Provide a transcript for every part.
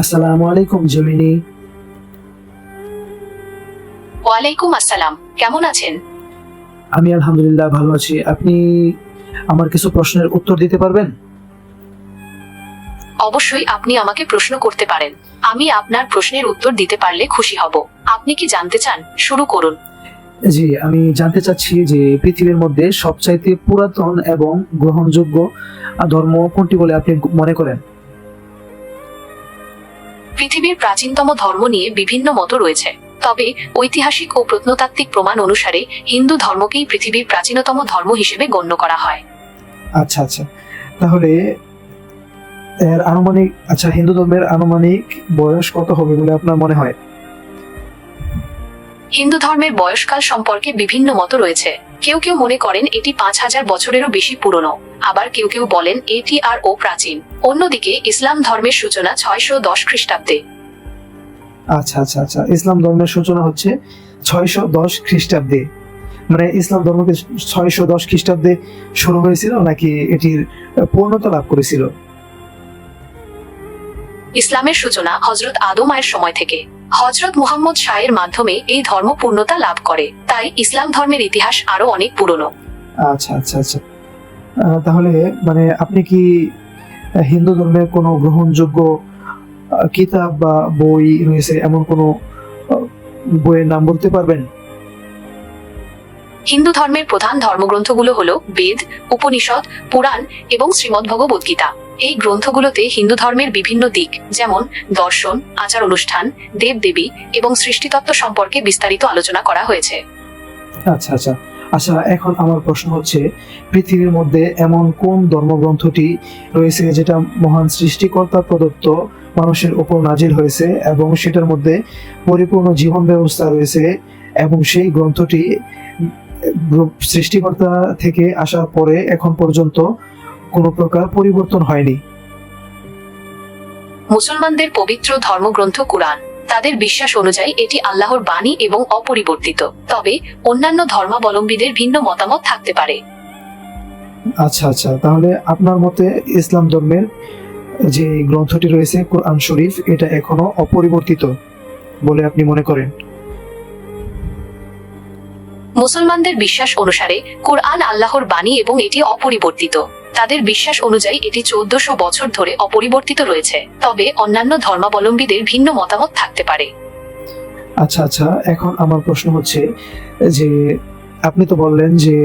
আসসালামু আলাইকুম জমিনী। ওয়ালাইকুম আসসালাম। কেমন আছেন? আমি আলহামদুলিল্লাহ ভালো আছি। আপনি আমার কিছু প্রশ্নের উত্তর দিতে পারবেন? অবশ্যই আপনি আমাকে প্রশ্ন করতে পারেন। আমি আপনার প্রশ্নের উত্তর দিতে পারলে খুশি হব। আপনি কি জানতে চান? শুরু করুন। জি আমি জানতে চাচ্ছি যে পৃথিবীর মধ্যে সবচাইতে পুরাতন এবং গ্রহণযোগ্য ধর্ম কোনটি বলে আপনি মনে করেন? পৃথিবীর প্রাচীনতম ধর্ম নিয়ে বিভিন্ন মত রয়েছে। তবে ঐতিহাসিক ও প্রত্নতাত্ত্বিক প্রমাণ অনুসারে হিন্দু ধর্মকেই পৃথিবীর প্রাচীনতম ধর্ম হিসেবে গণ্য করা হয়। আচ্ছা আচ্ছা। তাহলে এর আনুমানিক আচ্ছা হিন্দু ধর্মের আনুমানিক বয়স কত হবে বলে আপনার মনে হয়? হিন্দু ধর্মের বয়সকাল সম্পর্কে বিভিন্ন মত রয়েছে। কেউ কেউ মনে করেন এটি পাঁচ হাজার বছরেরও বেশি পুরনো। আবার কেউ কেউ বলেন এটি আর ও প্রাচীন। অন্যদিকে ইসলাম ধর্মের সূচনা ছয়শো দশ খ্রিস্টাব্দে। আচ্ছা আচ্ছা আচ্ছা। ইসলাম ধর্মের সূচনা হচ্ছে ছয়শো দশ খ্রিস্টাব্দে। মানে ইসলাম ধর্মকে ছয়শো দশ খ্রিস্টাব্দে শুরু হয়েছিল নাকি এটির পূর্ণতা লাভ করেছিল? ইসলামের সূচনা হজরত আদমায়ের সময় থেকে। হজরত মুহাম্মদ শাহের মাধ্যমে এই ধর্ম পূর্ণতা লাভ করে। তাই ইসলাম ধর্মের ইতিহাস আরও অনেক পুরনো। আচ্ছা আচ্ছা আচ্ছা। তাহলে মানে আপনি কি হিন্দু ধর্মের কোনো গ্রহণযোগ্য কিতাব বা বই রয়েছে এমন কোনো বইয়ের নাম বলতে পারবেন? হিন্দু ধর্মের প্রধান ধর্মগ্রন্থগুলো হলো বেদ উপনিষদ পুরাণ এবং শ্রীমদ্ ভগবদ গীতা। এই গ্রন্থগুলোতে হিন্দু ধর্মের বিভিন্ন দিক যেমন দর্শন আচার অনুষ্ঠান দেবদেবী এবং সৃষ্টিতত্ত্ব সম্পর্কে বিস্তারিত আলোচনা করা হয়েছে। আচ্ছা আচ্ছা। আচ্ছা এখন আমার প্রশ্ন হচ্ছে, পৃথিবীর মধ্যে এমন কোন ধর্মগ্রন্থটি রয়েছে যেটা মহান সৃষ্টিকর্তা প্রদত্ত মানুষের উপর নাজিল হয়েছে এবং সেটার মধ্যে পরিপূর্ণ জীবন ব্যবস্থা রয়েছে এবং সেই গ্রন্থটি সৃষ্টিকর্তা থেকে আসার পরে এখন পর্যন্ত কোনো প্রকার পরিবর্তন হয়নি? মুসলমানদের পবিত্র ধর্মগ্রন্থ কুরআন। তাদের বিশ্বাস অনুযায়ী এটি আল্লাহর বাণী এবং অপরিবর্তিত। তবে অন্যান্য ধর্মাবলম্বীদের ভিন্ন মতামত থাকতে পারে। আচ্ছা আচ্ছা। তাহলে আপনার মতে ইসলাম ধর্মের যে গ্রন্থটি রয়েছে কোরআন শরীফ এটা এখনও অপরিবর্তিত বলে আপনি মনে করেন? মুসলমানদের বিশ্বাস অনুসারে কোরআন আল্লাহর বাণী এবং এটি অপরিবর্তিত। তাদের বিশ্বাস অনুযায়ী এটি চোদ্দশো বছর ধরে অপরিবর্তিত রয়েছে। তবে অন্যান্য ধর্মাবলম্বীদের ভিন্ন মতামত থাকতে পারে। আচ্ছা আচ্ছা এখন আমার প্রশ্ন হচ্ছে যে আপনি তো বললেন যে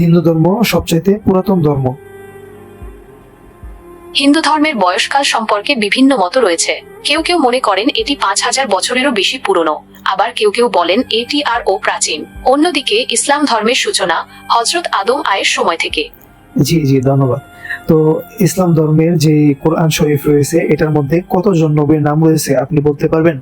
হিন্দু ধর্ম সবচাইতে পুরাতন ধর্ম। হিন্দু ধর্মের বয়সকাল সম্পর্কে বিভিন্ন মত রয়েছে। কেউ কেউ মনে করেন এটি পাঁচ হাজার বছরেরও বেশি পুরনো। আবার কেউ কেউ বলেন এটি আর ও প্রাচীন। অন্যদিকে ইসলাম ধর্মের সূচনা হজরত আদম আয়ের সময় থেকে। জি জি ধন্যবাদ। তো ইসলাম ধর্মের যে কোরআন শরীফ রয়েছে এটার মধ্যে কতজন নবীর নাম রয়েছে আপনি বলতে পারবেন?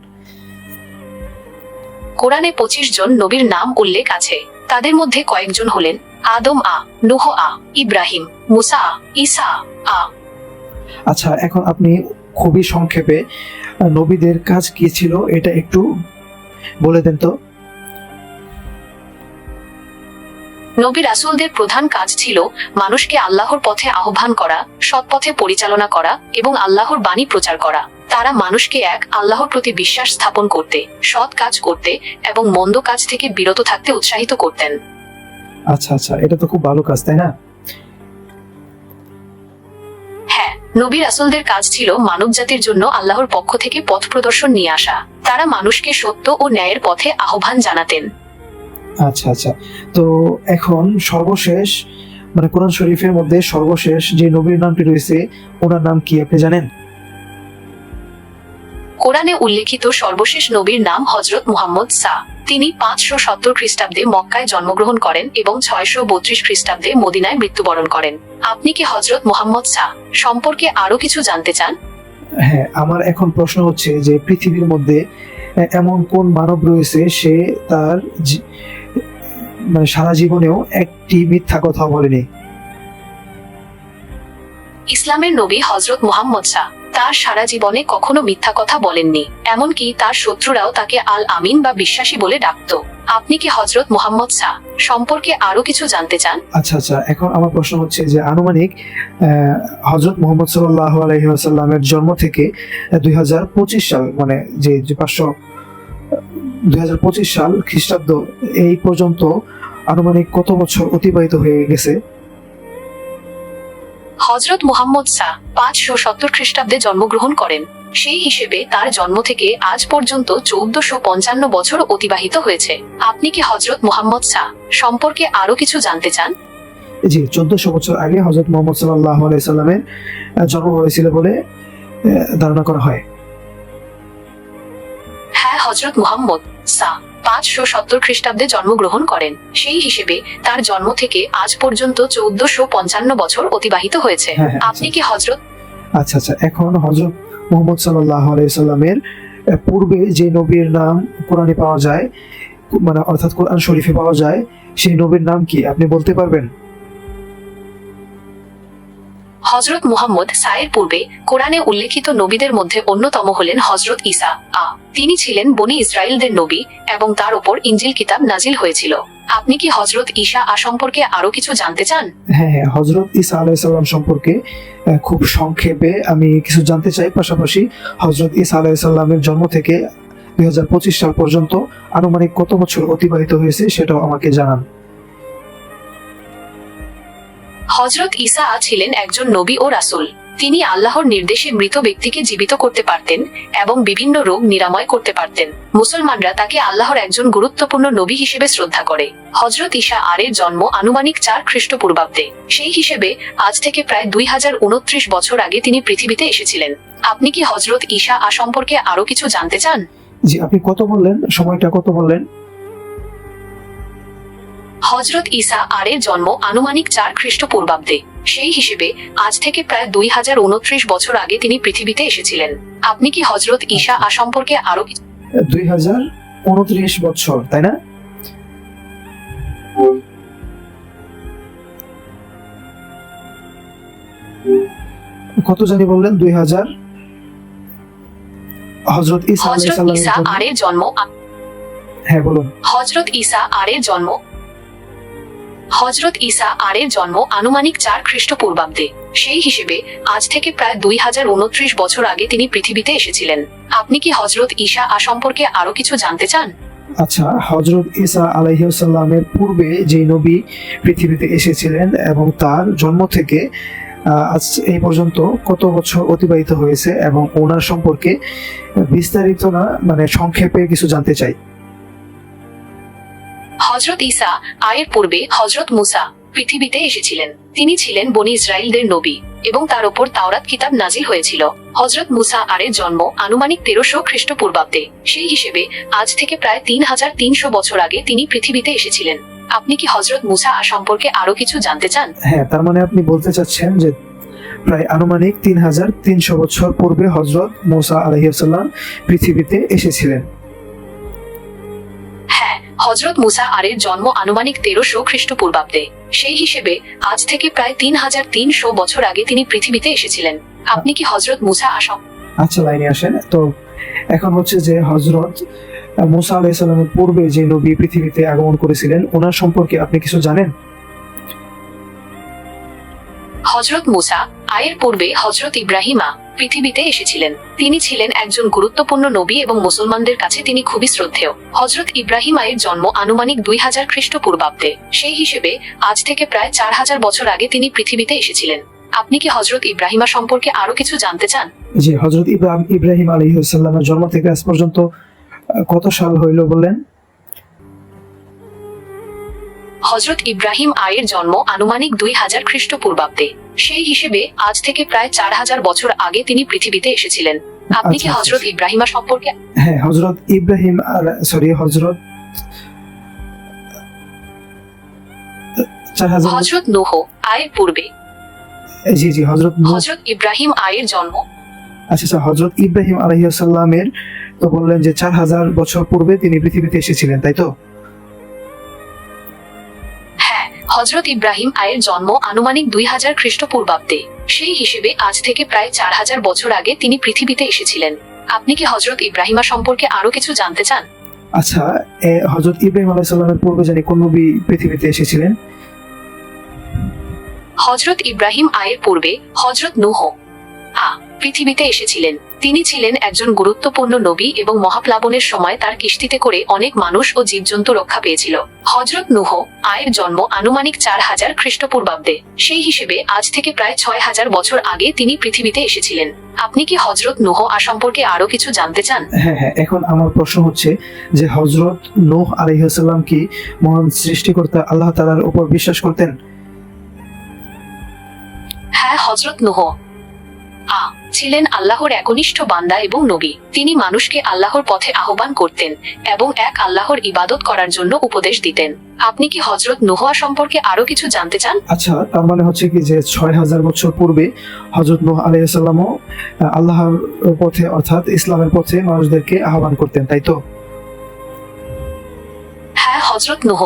কোরআনে পঁচিশ জন নবীর নাম উল্লেখ আছে। তাদের মধ্যে কয়েকজন হলেন আদম আ নুহ আ ইব্রাহিম মুসা ইসা আ। আচ্ছা এখন আপনি খুবই সংক্ষেপে নবীদের কাজ কি ছিল এটা একটু বলে দেন তো। নবী রাসূলদের প্রধান কাজ ছিল মানুষকে আল্লাহর পথে আহ্বান করা সৎ পথে পরিচালনা করা এবং আল্লাহর বাণী প্রচার করা। তারা মানুষকে এক আল্লাহর প্রতি বিশ্বাস স্থাপন করতে সৎ কাজ করতে এবং মন্দ কাজ থেকে বিরত থাকতে উৎসাহিত করতেন। আচ্ছা আচ্ছা এটা তো খুব ভালো কাজ তাই না? হ্যাঁ নবী রাসূলদের কাজ ছিল মানব জাতির জন্য আল্লাহর পক্ষ থেকে পথ প্রদর্শন নিয়ে আসা। তারা মানুষকে সত্য ও ন্যায়ের পথে আহ্বান জানাতেন। আচ্ছা আচ্ছা। তো এখন সর্বশেষ মানে কোরআন শরীফের মধ্যে সর্বশেষ যে নবীর নামটি রয়েছে ওনার নাম কি আপনি জানেন? কোরআনে উল্লেখিত সর্বশেষ নবীর নাম হজরত মুহাম্মদ সা তিনি পাঁচশো সত্তর খ্রিস্টাব্দে মক্কায় জন্মগ্রহণ করেন এবং ছয়শো বত্রিশ খ্রিস্টাব্দে মদিনায় মৃত্যুবরণ করেন। আপনি কি হজরত মুহাম্মদ সা সম্পর্কে আরও কিছু জানতে চান? হ্যাঁ আমার এখন প্রশ্ন হচ্ছে যে পৃথিবীর মধ্যে এমন কোন মানব রয়েছে সে তার মানে সারা জীবনেও একটি মিথ্যা কথা বলেনি। ইসলামের নবী হজরত মুহাম্মদ শাহ তার সারা জীবনে কখনো মিথ্যা কথা বলেননি এমনকি তার শত্রুরাও তাকে আল আমিন বা বিশ্বাসী বলে ডাকত। আপনি কি হজরত মোহাম্মদ শাহ সম্পর্কে আরও কিছু জানতে চান? আচ্ছা আচ্ছা এখন আমার প্রশ্ন হচ্ছে যে আনুমানিক হজরত মোহাম্মদ সাল্লাহ আলহিহাসাল্লামের জন্ম থেকে দুই হাজার পঁচিশ সাল মানে যে পাঁচশো দুই হাজার পঁচিশ সাল খ্রিস্টাব্দ এই পর্যন্ত আনুমানিক কত বছর অতিবাহিত হয়ে গেছে? হজরত মুহাম্মদ শাহ পাঁচশো সত্তর খ্রিস্টাব্দে জন্মগ্রহণ করেন। সেই হিসেবে তার জন্ম থেকে আজ পর্যন্ত চৌদ্দশো পঞ্চান্ন বছর অতিবাহিত হয়েছে। আপনি কি হজরত মুহাম্মদ শাহ সম্পর্কে আরও কিছু জানতে চান? জি চোদ্দশো বছর আগে হজরত মোহাম্মদ সাল্লাহ আলাইসাল্লামের জন্ম হয়েছিল বলে ধারণা করা হয়। হ্যাঁ হজরত মোহাম্মদ শাহ পাঁচশো সত্তর খ্রিস্টাব্দে জন্মগ্রহণ করেন। সেই হিসেবে তার জন্ম থেকে আজ পর্যন্ত চৌদ্দশো পঞ্চান্ন বছর অতিবাহিত হয়েছে। হ্যাঁ, হ্যাঁ, আপনি কি হজরত আচ্ছা আচ্ছা এখন হজরত মোহাম্মদ সাল্লাহ আলাইসাল্লামের পূর্বে যে নবীর নাম কোরআনে পাওয়া যায় মানে অর্থাৎ কোরআন শরীফে পাওয়া যায় সেই নবীর নাম কি? আপনি বলতে পারবেন? হজরত মুহাম্মদ সায়ের পূর্বে কোরআনে উল্লেখিত নবীদের মধ্যে অন্যতম হলেন হজরত ঈসা। আ, তিনি ছিলেন বনি ইসরায়েলদের নবী এবং তার উপর ইঞ্জিল কিতাব নাজিল হয়েছিল। আপনি কি হজরত ঈসা আ সম্পর্কে আরও কিছু জানতে চান? হ্যাঁ হ্যাঁ হজরত ইসা আলাইসাল্লাম সম্পর্কে খুব সংক্ষেপে আমি কিছু জানতে চাই। পাশাপাশি হজরত ইসা আলাইসাল্লামের জন্ম থেকে দুই হাজার পঁচিশ সাল পর্যন্ত আনুমানিক কত বছর অতিবাহিত হয়েছে সেটাও আমাকে জানান। হজরত আ ছিলেন একজন নবী ও রাসূল। তিনি আল্লাহর নির্দেশে মৃত ব্যক্তিকে জীবিত করতে পারতেন এবং বিভিন্ন রোগ নিরাময় করতে পারতেন। মুসলমানরা তাকে আল্লাহর একজন গুরুত্বপূর্ণ নবী হিসেবে শ্রদ্ধা করে। হজরত ঈসা আরের জন্ম আনুমানিক চার খ্রিস্টপূর্বাব্দে। সেই হিসেবে আজ থেকে প্রায় দুই হাজার উনত্রিশ বছর আগে তিনি পৃথিবীতে এসেছিলেন। আপনি কি হজরত ঈসা আ সম্পর্কে আরও কিছু জানতে চান? জি, আপনি কত বললেন? সময়টা কত বললেন? হজরত ঈসা আরের জন্ম আনুমানিক চার খ্রিস্টপূর্বাব্দে। সেই হিসেবে আজ থেকে প্রায় দুই হাজার উনত্রিশ বছর আগে তিনি পৃথিবীতে এসেছিলেন। আপনি কি হজরত ঈসা আ সম্পর্কে আরও কিছু দুই হাজার উনত্রিশ বছর তাই না? কত জানি বললেন দুই হাজার হজরত ইসা ঈসা আরের জন্ম হ্যাঁ বলুন। হজরত ঈসা আরের জন্ম হজরত ঈসা আরের জন্ম আনুমানিক চার খ্রিস্টপূর্বাব্দে। সেই হিসেবে আজ থেকে প্রায় দুই হাজার উনত্রিশ বছর আগে তিনি পৃথিবীতে এসেছিলেন। আপনি কি হজরত ঈসা আ সম্পর্কে আরও কিছু জানতে চান? আচ্ছা হজরত ইসা আলাইসাল্লামের পূর্বে যে নবী পৃথিবীতে এসেছিলেন এবং তার জন্ম থেকে আজ এই পর্যন্ত কত বছর অতিবাহিত হয়েছে এবং ওনার সম্পর্কে বিস্তারিত না মানে সংক্ষেপে কিছু জানতে চাই। হজরত ঈসা আয়ের পূর্বে হজরত মুসা পৃথিবীতে এসেছিলেন। তিনি ছিলেন বনি ইসরায়েলদের নবী এবং তার উপর তাওরাত কিতাব নাজিল হয়েছিল। হজরত মুসা আরের জন্ম আনুমানিক তেরোশো খ্রিস্টপূর্বাব্দে। সেই হিসেবে আজ থেকে প্রায় তিন হাজার তিনশো বছর আগে তিনি পৃথিবীতে এসেছিলেন। আপনি কি হজরত মুসা সম্পর্কে আরও কিছু জানতে চান? হ্যাঁ তার মানে আপনি বলতে চাচ্ছেন যে প্রায় আনুমানিক তিন হাজার তিনশো বছর পূর্বে হজরত মুসা আলহিসাল্লাম পৃথিবীতে এসেছিলেন। হজরত মুসা আরের জন্ম আনুমানিক তেরোশো খ্রিস্টপূর্বাব্দে। সেই হিসেবে আজ থেকে প্রায় তিন হাজার তিনশো বছর আগে তিনি পৃথিবীতে এসেছিলেন। আপনি কি হজরত মুসা আ আচ্ছা লাইনে আসেন। তো এখন হচ্ছে যে হজরত মুসা আলাইসাল্লামের পূর্বে যে নবী পৃথিবীতে আগমন করেছিলেন, ওনার সম্পর্কে আপনি কিছু জানেন? হজরত মুসা আয়ের পূর্বে হজরত ইব্রাহিমা পৃথিবীতে এসেছিলেন। তিনি ছিলেন একজন গুরুত্বপূর্ণ নবী এবং মুসলমানদের কাছে তিনি খুবই শ্রদ্ধেয়। হজরত ইব্রাহিম আয়ের জন্ম আনুমানিক দুই হাজার খ্রিস্টপূর্বাব্দে। সেই হিসেবে আজ থেকে প্রায় চার হাজার বছর আগে তিনি পৃথিবীতে এসেছিলেন। আপনি কি হজরত ইব্রাহিমা সম্পর্কে আরও কিছু জানতে চান? জি হজরত ইব্রাহিম ইব্রাহিম আলহিসাল্লামের জন্ম থেকে আজ পর্যন্ত কত সাল হইল বললেন? হজরত ইব্রাহিম আয়ের জন্ম আনুমানিক দুই হাজার খ্রিস্টপূর্বাব্দে। সেই হিসেবে আজ থেকে প্রায় চার হাজার বছর আগে তিনি পৃথিবীতে এসেছিলেন। আপনি কি আচ্ছা, আচ্ছা। হজরত ইব্রাহিমা সম্পর্কে হ্যাঁ হজরত ইব্রাহিম সরি হজরত হজরত নোহ আয়ের পূর্বে। জি জি হজরত হজরত ইব্রাহিম আয়ের জন্ম। আচ্ছা আচ্ছা হজরত ইব্রাহিম আলহিসাল্লামের তো বললেন যে চার হাজার বছর পূর্বে তিনি পৃথিবীতে এসেছিলেন তাই তো? হজরত ইব্রাহিম আয়ের জন্ম আনুমানিক দুই হাজার খ্রিস্টপূর্বাব্দে। সেই হিসেবে আজ থেকে প্রায় চার হাজার বছর আগে তিনি পৃথিবীতে এসেছিলেন। আপনি কি হজরত ইব্রাহিমা সম্পর্কে আরও কিছু জানতে চান? আচ্ছা হজরত ইব্রাহিম আলাইসাল্লামের পূর্বে জানি কোন নবী পৃথিবীতে এসেছিলেন? হজরত ইব্রাহিম আয়ের পূর্বে হজরত নুহ আ পৃথিবীতে এসেছিলেন। তিনি ছিলেন একজন গুরুত্বপূর্ণ নবী এবং মহাপ্লাবনের সময় তার কিস্তিতে করে অনেক মানুষ ও জীবজন্তু রক্ষা পেয়েছিল। হজরত নুহ আয়ের জন্ম আনুমানিক চার হাজার খ্রিস্টপূর্বাব্দে। সেই হিসেবে আজ থেকে প্রায় ছয় হাজার বছর আগে তিনি পৃথিবীতে এসেছিলেন। আপনি কি হজরত নুহ আ সম্পর্কে আরও কিছু জানতে চান? হ্যাঁ হ্যাঁ এখন আমার প্রশ্ন হচ্ছে যে হজরত নুহ আলাইসাল্লাম কি মহান সৃষ্টিকর্তা আল্লাহ তালার উপর বিশ্বাস করতেন? হ্যাঁ হজরত নুহ। আ ছিলেন আল্লাহর একনিষ্ঠ বান্দা এবং নবী। তিনি মানুষকে আল্লাহর পথে আহ্বান করতেন এবং এক আল্লাহর ইবাদত করার জন্য উপদেশ দিতেন। আপনি কি হজরত নুহা সম্পর্কে আরও কিছু জানতে চান? আচ্ছা তার মানে হচ্ছে কি যে ছয় হাজার বছর পূর্বে হজরত নূহ আলাইসাল্লামও আল্লাহর পথে অর্থাৎ ইসলামের পথে মানুষদেরকে আহ্বান করতেন তাই তো? হ্যাঁ হজরত নুহ।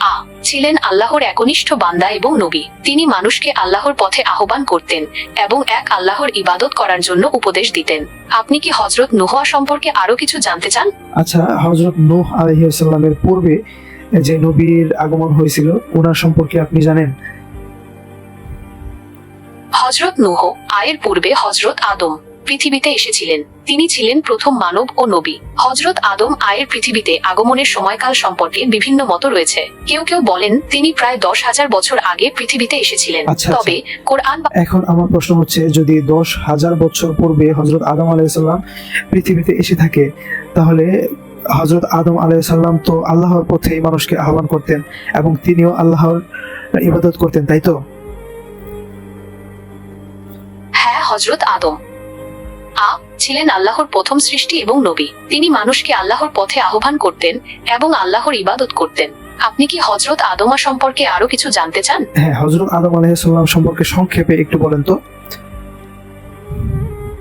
আ ছিলেন আল্লাহর একনিষ্ঠ বান্দা এবং নবী। তিনি মানুষকে আল্লাহর পথে আহ্বান করতেন এবং এক আল্লাহর ইবাদত করার জন্য উপদেশ দিতেন। আপনি কি হজরত নুহা সম্পর্কে আরও কিছু জানতে চান? আচ্ছা হজরত নূহ আলাইসাল্লামের পূর্বে যে নবীর আগমন হয়েছিল ওনার সম্পর্কে আপনি জানেন? হজরত নুহ আয়ের পূর্বে হজরত আদম। পৃথিবীতে এসেছিলেন। তিনি ছিলেন প্রথম মানব ও নবী। হজরত আদম আয়ের পৃথিবীতে আগমনের সময়কাল সম্পর্কে বিভিন্ন মত রয়েছে। কেউ কেউ বলেন তিনি প্রায় দশ হাজার বছর আগে পৃথিবীতে এসেছিলেন। আচ্ছা, তবে কোরআন এখন আমার প্রশ্ন হচ্ছে যদি দশ হাজার বছর পূর্বে হজরত আদম আলাইসাল্লাম পৃথিবীতে এসে থাকে তাহলে হজরত আদম আলাইসাল্লাম তো আল্লাহর পথে মানুষকে আহ্বান করতেন এবং তিনিও আল্লাহর ইবাদত করতেন তাই তো? হ্যাঁ হজরত আদম। ছিলেন আল্লাহর প্রথম সৃষ্টি এবং নবী। তিনি মানুষকে আল্লাহর পথে আহ্বান করতেন এবং আল্লাহর ইবাদত করতেন। আপনি কি হজরত আদমা সম্পর্কে আরও কিছু জানতে চান? হ্যাঁ হজরত আদম আলাইসাল্লাম সম্পর্কে সংক্ষেপে একটু বলেন তো।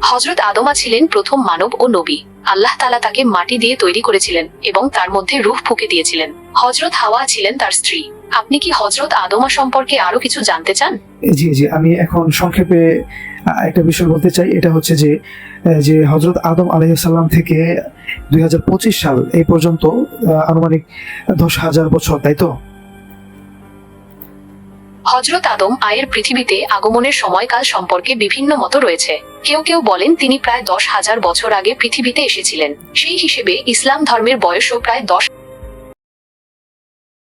হজরত আদমা ছিলেন প্রথম মানব ও নবী। আল্লাহ তালা তাকে মাটি দিয়ে তৈরি করেছিলেন এবং তার মধ্যে রুহ ফুকে দিয়েছিলেন। হজরত হাওয়া ছিলেন তার স্ত্রী। আপনি কি হজরত আদমা সম্পর্কে আরও কিছু জানতে চান? জি জি আমি এখন সংক্ষেপে একটা বিষয় বলতে চাই, এটা হচ্ছে যে যে হজরত আদম আলাইসাল্লাম থেকে দুই হাজার পঁচিশ সাল এই পর্যন্ত আনুমানিক দশ হাজার বছর, তাই তো? হজরত আদম আয়ের পৃথিবীতে আগমনের সময়কাল সম্পর্কে বিভিন্ন মত রয়েছে। কেউ কেউ বলেন তিনি প্রায় দশ হাজার বছর আগে পৃথিবীতে এসেছিলেন। সেই হিসেবে ইসলাম ধর্মের বয়সও প্রায় দশ